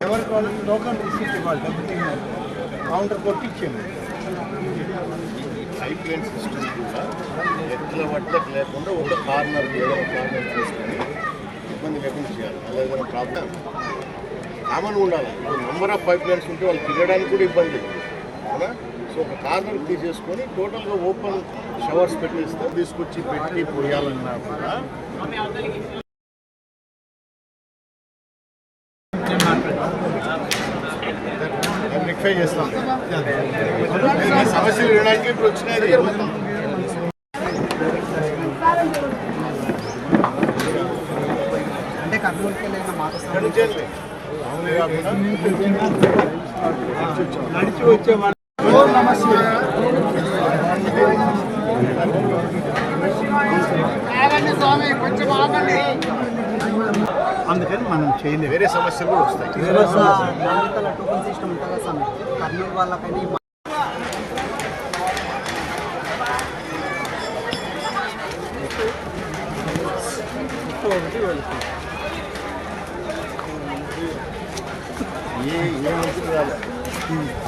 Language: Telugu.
ఎవరికి ఇవ్వాలి కౌంటర్ కొట్టించండి ఇచ్చేయండి సిస్టమ్ కూడా ఎట్ల వడ్లకు లేకుండా ఒక కార్నర్ ఏదైనా కార్నర్ తీసుకొని ఇబ్బంది లేకుండా చేయాలి అలా ఏదైనా ప్రాబ్లం కామన్ ఉండాలి నెంబర్ ఆఫ్ పైప్ లైన్స్ ఉంటే వాళ్ళు తిరగడానికి కూడా ఇబ్బంది సో ఒక కార్నర్ తీసేసుకొని టోటల్గా ఓపెన్ షవర్స్ పెట్టేస్తే తీసుకొచ్చి పెట్టి పోయాలన్నా కూడా. రెక్టిఫై చేస్తాం. సమస్యలు వినడానికి ఇప్పుడు వచ్చినాయి అంటే కర్నూలుకి వెళ్ళిన మాట ఇక్కడ నుంచి వెళ్ళి. నడిచి వచ్చేవాళ్ళు అందుకని మనం చేయలేము వేరే సమస్యలు కూడా వస్తాయి. టోకన్ సిస్టమ్ ఉంటుందా స్వామి? కర్నూలు వాళ్ళకైనా ఏ ఏ